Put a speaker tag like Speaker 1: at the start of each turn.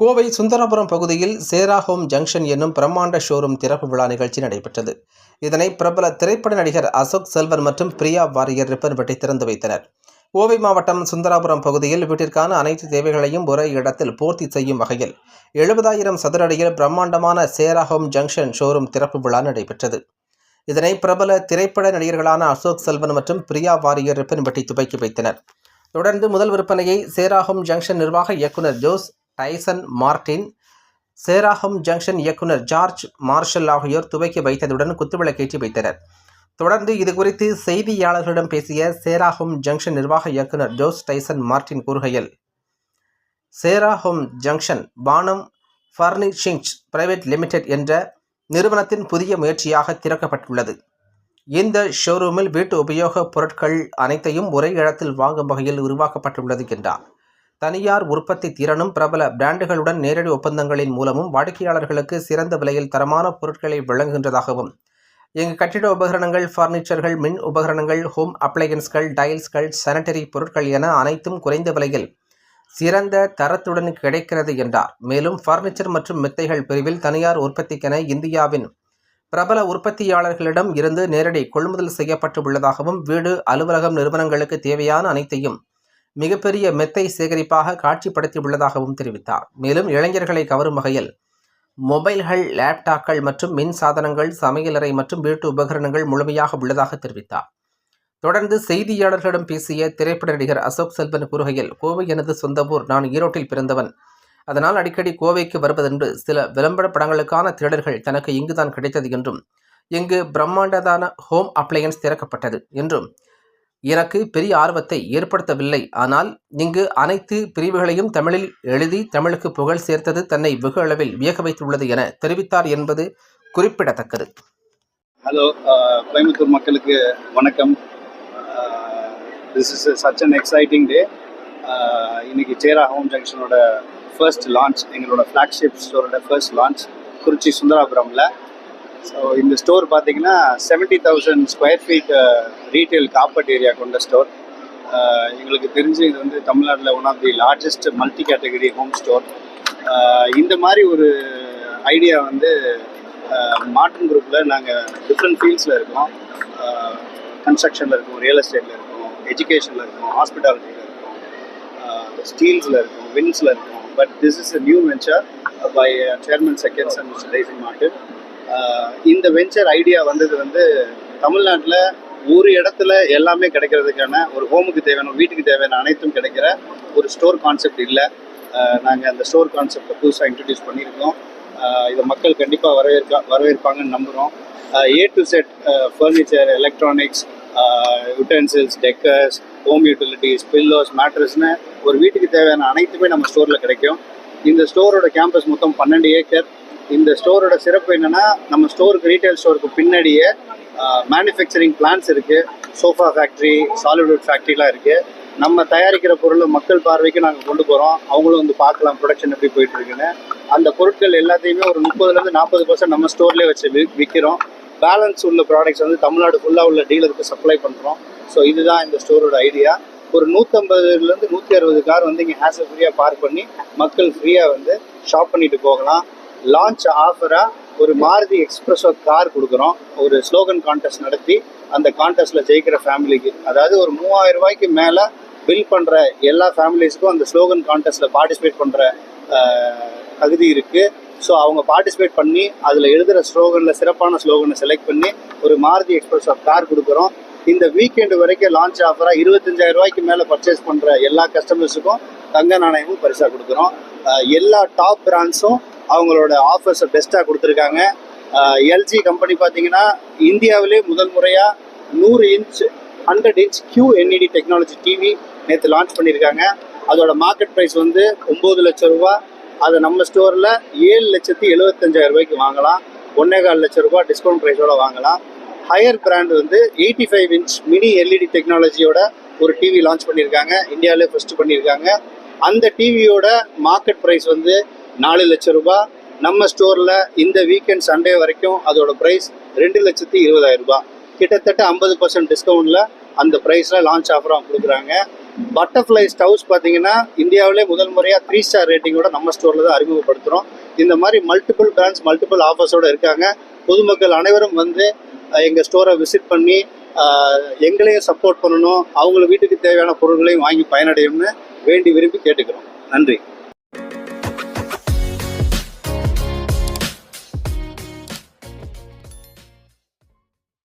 Speaker 1: கோவை சுந்தரபுரம் பகுதியில் சேராஹோம் ஜங்ஷன் என்னும் பிரம்மாண்ட ஷோரூம் திறப்பு விழா நிகழ்ச்சி நடைபெற்றது. இதனை பிரபல திரைப்பட நடிகர் அசோக் செல்வன் மற்றும் பிரியா வாரியர் ரிப்பன் வெட்டி திறந்து வைத்தனர். கோவை மாவட்டம் சுந்தராபுரம் பகுதியில் வீட்டிற்கான அனைத்து தேவைகளையும் ஒரே இடத்தில் பூர்த்தி செய்யும் வகையில் எழுபதாயிரம் சதுர அடியில் பிரம்மாண்டமான சேராஹோம் ஜங்ஷன் ஷோரூம் திறப்பு விழா நடைபெற்றது. இதனை பிரபல திரைப்பட நடிகர்களான அசோக் செல்வன் மற்றும் பிரியா வாரியர் ரிப்பன் வெட்டி துவக்கி வைத்தனர். தொடர்ந்து முதல் விற்பனையை சேராஹோம் ஜங்ஷன் நிர்வாக இயக்குனர் Jose Tyson Martin Chera Home junction இயக்குனர் ஜார்ஜ் மார்ஷல் ஆகியோர் துவக்கி வைத்ததுடன் குத்துவிளக்கேற்றி வைத்தனர். தொடர்ந்து இதுகுறித்து செய்தியாளர்களிடம் பேசிய சேராஹோம் ஜங்ஷன் நிர்வாக இயக்குனர் ஜோஸ் டைசன் மார்டின் கூறுகையில் சேராஹோம் ஜங்ஷன் பானம் ஃபர்னிஷிங்ஸ் பிரைவேட் லிமிடெட் என்ற நிறுவனத்தின் புதிய முயற்சியாக திறக்கப்பட்டுள்ளது. இந்த ஷோரூமில் வீட்டு உபயோகப் பொருட்கள் அனைத்தையும் ஒரே இடத்தில் வாங்கும் வகையில் உருவாக்கப்பட்டுள்ளது என்றார். தனியார் உற்பத்தி திறனும் பிரபல பிராண்டுகளுடன் நேரடி ஒப்பந்தங்களின் மூலமும் வாடிக்கையாளர்களுக்கு சிறந்த விலையில் தரமான பொருட்களை வழங்குகின்றதாகவும் எங்கள் கட்டிட உபகரணங்கள் ஃபர்னிச்சர்கள் மின் உபகரணங்கள் ஹோம் அப்ளையன்ஸ்கள் டைல்ஸ்கள் சானிட்டரி பொருட்கள் என அனைத்தும் குறைந்த விலையில் சிறந்த தரத்துடன் கிடைக்கிறது என்றார். மேலும் ஃபர்னிச்சர் மற்றும் மெத்தைகள் பிரிவில் தனியார் உற்பத்திக்கென இந்தியாவின் பிரபல உற்பத்தியாளர்களிடம் இருந்து நேரடி கொள்முதல் செய்யப்பட்டு உள்ளதாகவும் வீடு அலுவலகம் நிறுவனங்களுக்கு தேவையான அனைத்தையும் மிகப்பெரிய மெத்தை சேகரிப்பாக காட்சிப்படுத்தி உள்ளதாகவும் தெரிவித்தார். மேலும் இளைஞர்களை கவரும் வகையில் மொபைல்கள் லேப்டாப்கள் மற்றும் மின் சாதனங்கள் சமையலறை மற்றும் வீட்டு உபகரணங்கள் முழுமையாக உள்ளதாக தெரிவித்தார். தொடர்ந்து செய்தியாளர்களிடம் பேசிய திரைப்பட நடிகர் அசோக் செல்வன் கூறுகையில் கோவை எனது சொந்த ஊர். நான் ஈரோட்டில் பிறந்தவன். அதனால் அடிக்கடி கோவைக்கு வருவதென்று சில விளம்பர படங்களுக்கான தேடல்கள் தனக்கு இங்குதான் கிடைத்தது என்றும் இங்கு பிரம்மாண்டதான ஹோம் அப்ளையன்ஸ் திறக்கப்பட்டது என்றும் எனக்கு பெரிய ஆர்வத்தை ஏற்படுத்தவில்லை. ஆனால் இங்கு அனைத்து பிரிவுகளையும் தமிழில் எழுதி தமிழுக்கு புகழ் சேர்த்தது தன்னை வெகு அளவில் வியக்க வைத்துள்ளது என தெரிவித்தார் என்பது குறிப்பிடத்தக்கது.
Speaker 2: ஹலோ கோயம்புத்தூர் மக்களுக்கு வணக்கம். This is such an exciting day இன்னைக்கு சேரா ஹோம் ஜங்ஷனோட ஃபர்ஸ்ட் லான்ச் எங்களோட ஃப்ளாக்ஷிப் ஸ்டோரோட ஃபர்ஸ்ட் லான்ச் குறிச்சி சுந்தராபுரமில். ஸோ இந்த ஸ்டோர் பார்த்தீங்கன்னா seventy thousand square feet retail carpet area கொண்ட ஸ்டோர் uh, எங்களுக்கு தெரிஞ்சு இது வந்து தமிழ்நாட்டில் one of the largest multi category home store இந்த மாதிரி ஒரு ஐடியா வந்து மார்டன் குரூப்பில் நாங்கள் டிஃப்ரெண்ட் ஃபீல்ட்ஸில் இருக்கோம். Uh, கன்ஸ்ட்ரக்ஷனில் இருக்கோம் ரியல் எஸ்டேட்டில் இருக்கோம் எஜுகேஷனில் இருக்கோம் ஹாஸ்பிட்டாலிட்டியில் இருக்கோம் ஸ்டீல்ஸில் இருக்கும் வின்ஸில் இருக்கோம். But this is a new venture by chairman seconds and mister Tyson இந்த வெஞ்சர் ஐடியா வந்தது வந்து தமிழ்நாட்டில் ஒரு இடத்துல எல்லாமே கிடைக்கிறதுக்கான ஒரு ஹோமுக்கு தேவையான வீட்டுக்கு தேவையான அனைத்தும் கிடைக்கிற ஒரு ஸ்டோர் கான்செப்ட் இல்லை. நாங்கள் அந்த ஸ்டோர் கான்செப்டை புதுசாக இன்ட்ரடியூஸ் பண்ணியிருக்கோம். இதை மக்கள் கண்டிப்பாக வரவேற்க வரவேற்பாங்கன்னு நம்புகிறோம் A to Z furniture electronics utensils decors home utilities pillows மேட்ரஸ்னு ஒரு வீட்டுக்கு தேவையான அனைத்துமே நம்ம ஸ்டோரில் கிடைக்கும். இந்த ஸ்டோரோட கேம்பஸ் மொத்தம் பன்னெண்டு ஏக்கர் இந்த ஸ்டோரோட சிறப்பு என்னென்னா நம்ம ஸ்டோருக்கு ரீட்டைல் ஸ்டோருக்கு பின்னாடியே மேனுஃபேக்சரிங் பிளான்ஸ் இருக்குது சோஃபா ஃபேக்ட்ரி சாலிட்வுட் ஃபேக்ட்ரிலாம் இருக்குது நம்ம தயாரிக்கிற பொருளை மக்கள் பார்வைக்கு நாங்கள் கொண்டு போகிறோம் அவங்களும் வந்து பார்க்கலாம் ப்ரொடக்ஷன் எப்படி போயிட்டுருக்குன்னு அந்த பொருட்கள் எல்லாத்தையுமே ஒரு முப்பதுலேருந்து நாற்பது பர்சன்ட் நம்ம ஸ்டோர்லேயே வச்சு வி விற்கிறோம் பேலன்ஸ் உள்ள ப்ராடக்ட்ஸ் வந்து தமிழ்நாடு ஃபுல்லாக உள்ள டீலருக்கு சப்ளை பண்ணுறோம் ஸோ இதுதான் இந்த ஸ்டோரோட ஐடியா ஒரு நூற்றம்பதுலேருந்து நூற்றி அறுபது கார் வந்து இங்கே ஹேசல் ஃப்ரீயாக பார்க் பண்ணி மக்கள் ஃப்ரீயாக வந்து ஷாப் பண்ணிட்டு போகலாம். லான்ச் ஆஃபராக ஒரு மாருதி எக்ஸ்பிரஸோ கார் கொடுக்குறோம். ஒரு ஸ்லோகன் கான்டெஸ்ட் நடத்தி அந்த கான்டெஸ்ட்டில் ஜெயிக்கிற ஃபேமிலிக்கு அதாவது ஒரு மூவாயிரம் ரூபாய்க்கு மேலே பில் பண்ணுற எல்லா ஃபேமிலிஸ்க்கும் அந்த ஸ்லோகன் கான்டெஸ்ட்டில் பார்ட்டிசிபேட் பண்ணுற தகுதி இருக்குது ஸோ அவங்க பார்ட்டிசிபேட் பண்ணி அதில் எழுதுகிற ஸ்லோகனில் சிறப்பான ஸ்லோகனை செலக்ட் பண்ணி ஒரு மாருதி எக்ஸ்பிரஸ் கார் கொடுக்குறோம். இந்த வீக்கெண்டு வரைக்கும் லான்ச் ஆஃபராக இருபத்தஞ்சாயிரம் ரூபாய்க்கு மேலே பர்ச்சேஸ் பண்ணுற எல்லா கஸ்டமர்ஸுக்கும் தங்க நாணயமும் பரிசாக கொடுக்குறோம். எல்லா டாப் பிராண்ட்ஸும் அவங்களோட ஆஃபர்ஸை பெஸ்ட்டாக கொடுத்துருக்காங்க. எல்ஜி கம்பெனி பார்த்தீங்கன்னா இந்தியாவிலே முதல் முறையாக நூறு inch hundred inch Q NED technology TV நேற்று லான்ச் பண்ணியிருக்காங்க. அதோட மார்க்கெட் ப்ரைஸ் வந்து ஒம்பது லட்சம் ரூபா. அதை நம்ம ஸ்டோரில் ஏழு லட்சத்தி எழுபத்தஞ்சாயிரம் ரூபாய்க்கு வாங்கலாம். ஒன்னே கால் லட்சம் ரூபா டிஸ்கவுண்ட் ப்ரைஸோட வாங்கலாம். ஹையர் பிராண்ட் வந்து eighty five inch mini LED டெக்னாலஜியோட ஒரு டிவி லான்ச் பண்ணியிருக்காங்க. இந்தியாவிலே ஃபஸ்ட்டு பண்ணியிருக்காங்க. அந்த டிவியோட மார்க்கெட் ப்ரைஸ் வந்து நாலு லட்சம் ரூபாய் நம்ம ஸ்டோரில் இந்த வீக்கெண்ட் சண்டே வரைக்கும் அதோட ப்ரைஸ் ரெண்டு லட்சத்தி இருபதாயிரம் ரூபாய் கிட்டத்தட்ட ஐம்பது பர்சன்ட் டிஸ்கவுண்ட்டில் அந்த ப்ரைஸில் லான்ச் ஆஃபராக கொடுக்குறாங்க. பட்டர்ஃப்ளை ஸ்டவ்ஸ் பார்த்தீங்கன்னா இந்தியாவிலே முதல் முறையாக த்ரீ ஸ்டார் ரேட்டிங்கோட நம்ம ஸ்டோரில் தான் அறிமுகப்படுத்துகிறோம் இந்த மாதிரி மல்டிபிள் பிராண்ட்ஸ் மல்டிபிள் ஆஃபர்ஸோட இருக்காங்க. பொதுமக்கள் அனைவரும் வந்து எங்கள் ஸ்டோரை விசிட் பண்ணி எங்களையும் சப்போர்ட் பண்ணணும். அவங்கள வீட்டுக்கு தேவையான பொருட்களையும் வாங்கி பயனடையும்னு வேண்டி விரும்பி கேட்டுக்கிறோம். நன்றி.